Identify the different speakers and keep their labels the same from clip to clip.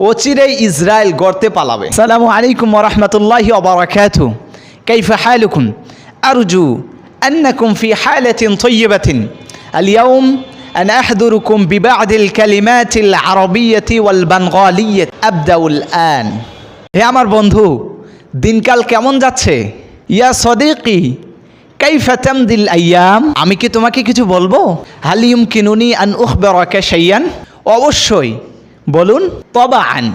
Speaker 1: অচিরেই ইসরায়েল গড়তে পালাবে সালামু আলাইকুম ওরহমতুল্লাহ ওবরাকাতু كيف حالكم أرجو أنكم في حالة طيبة اليوم أنا أحضركم ببعض الكلمات العربية والبنغالية أبدأ الآن হে আমার বন্ধু দিনকাল কেমন যাচ্ছে ইয়া সদিকি কাইফা তামদিল আইয়াম আমি কি তোমাকে কিছু বলবো হালিউম কিনুনি আন উখবরাকা শাইয়ান অবশ্যই বলুন, তবাআন।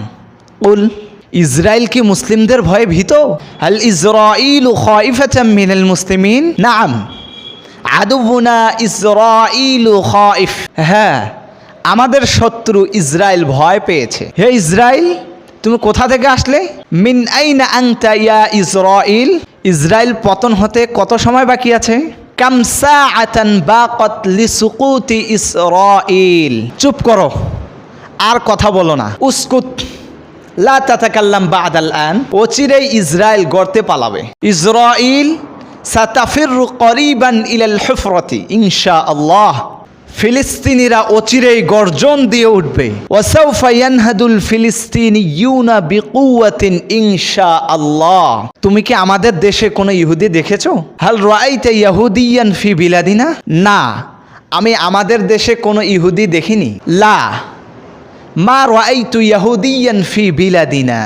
Speaker 1: উল ইসরায়েল কি মুসলিমদের ভয়ে ভীত? হাল ইসরাইল মিনাল মুসলিমিন? নাম। আদুবুনা ইসরাইল খাইফ। হ্যাঁ আমাদের শত্রু ইসরায়েল ভয় পেয়েছে। হে ইসরায়েল তুমি কোথা থেকে আসলে? মিন আইনা আংতা ইয়া ইসরাইল? ইসরায়েল পতন হতে কত সময় বাকি আছে? কামসা আতান বাকত লিসুকুতি ইসরাইল। চুপ করো। আর কথা বলো না। উস্কুত, লা তাতাকাল্লাম বাদাল আন। অচিরেই ইসরায়েল গড়তে পালাবে। ইসরাইল সাতাফিরু করিবান ইলাল হুফরতি ইনশা আল্লাহ ফিলিস্তিনিরা অচিরেই গর্জন দিয়ে উঠবে। ওয়াসাউফা ইয়ানহাদুল ফিলিস্তিনি ইউনা বিকুয়াতিন ইনশা আল্লাহ তুমি কি আমাদের দেশে কোনো ইহুদি দেখেছ? হাল রাইতা ইয়াহুদিয়ান ফি বিলাদিনা? না, আমি আমাদের দেশে কোনো ইহুদি দেখিনি। লা মা রাইতু ইয়াহুদিয়ান ফি বিলাদিনা